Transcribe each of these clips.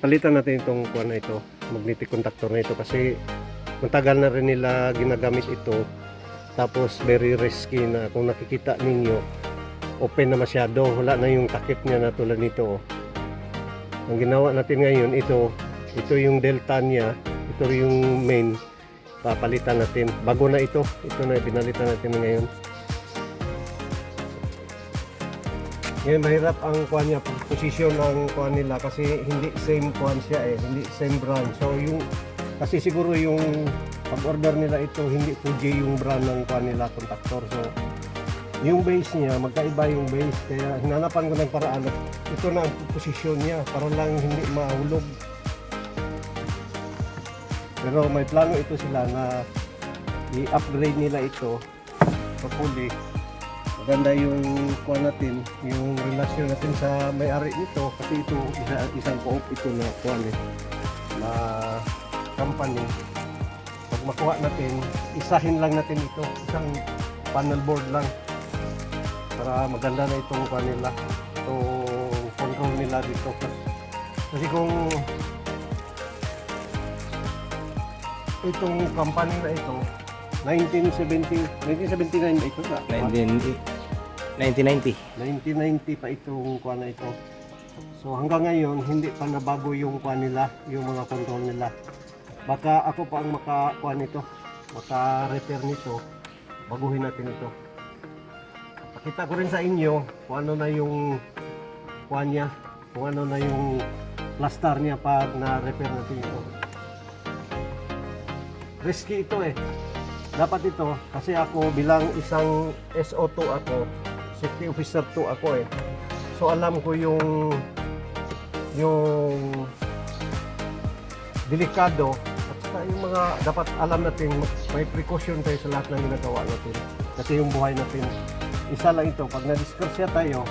palitan natin itong kuha na ito, magnetic contactor na ito kasi matagal na rin nila ginagamit ito. Tapos very risky na kung nakikita ninyo, open na masyado, wala na yung takip niya na tulad nito. oh. Ang ginawa natin ngayon, ito, ito yung delta niya, ito yung main, papalitan natin. Bago na ito, ito na pinalitan natin ngayon. Ngayon mahirap ang kuha niya, position ng kuha nila kasi hindi same kuha siya eh, hindi same brand. So yung, kasi siguro yung pag-order nila ito, hindi Fuji yung brand ng kuha nila, contactor. So yung base niya, magkaiba yung base. Kaya hinanapan ko ng paraan ito na ang posisyon niya para lang hindi mahulog. Pero may plano ito sila na i-upgrade nila ito sa fully. Maganda yung kuha natin, yung relasyon natin sa may-ari nito. Kasi ito isa, isang co-op ito na kuha eh, na company. Pag makuha natin, isahin lang natin ito, isang panel board lang. Para maganda na itong kuha nila, itong control nila dito. Kasi kung itong company na ito 1970 1979 ba ito na? 19, 1990. 1990 pa itong kuha na ito. So hanggang ngayon hindi pa nabago yung kuha nila yung mga control nila. Baka ako pa ang makakuha nito maka repair nito. Baguhin natin ito. Pakita ko rin sa inyo kung ano na yung kuha niya kung ano na yung plaster niya pag na repair natin ito. Risky ito eh. Dapat ito kasi ako bilang isang SO2 ako, safety officer 2 ako eh. So alam ko yung yung delikado at yung mga dapat alam natin may precaution tayo sa lahat ng ginagawa natin. Kasi yung buhay natin isa lang ito pag na-discuss tayo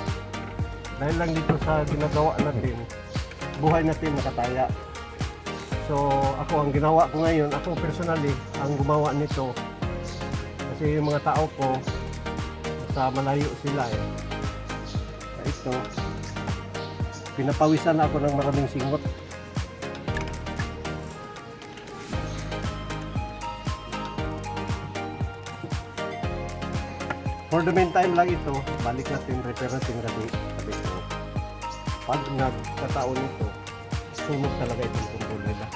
dahil lang dito sa ginagawa natin buhay natin nakataya. So ako ang ginawa ko ngayon, ako personally ang gumawa nito kasi yung mga tao ko sa malayo sila eh. Ito pinapawisan na ako ng maraming singot. For the meantime lang ito, balik natin, repair natin gabi. Sabi ko, pag nagkataon ito, sunog talaga itong control nila.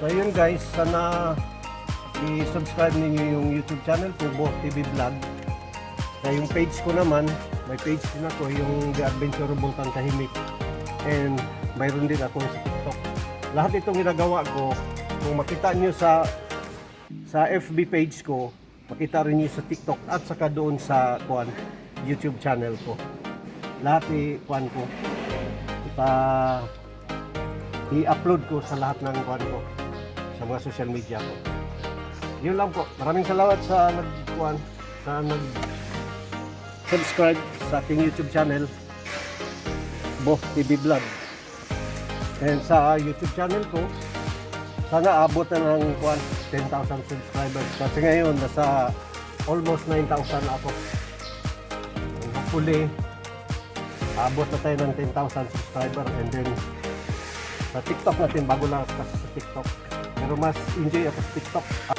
So yun guys, sana i-subscribe ninyo yung YouTube channel ko, Bo TV Vlog. Kaya yung page ko naman, may page din ako, yung The Adventure of Bungkang Tahimik. And mayroon din ako sa TikTok. Lahat itong ginagawa ko, kung makita nyo sa sa FB page ko, makita rin nyo sa TikTok at saka doon sa kuan, YouTube channel ko. Lahat i-kuan ko. Ipa i-upload ko sa lahat ng kuan ko sa mga social media ko. Yun lang po. Maraming salamat sa nagkuan sa nag subscribe sa aking YouTube channel Bo TV Vlog. And sa YouTube channel ko, sana abot na ng kuan 10,000 subscribers. Kasi ngayon nasa almost 9,000 na ako. And hopefully abot na tayo ng 10,000 subscriber and then sa TikTok natin bago lang kasi sa TikTok. Pero mas enjoy ako sa TikTok.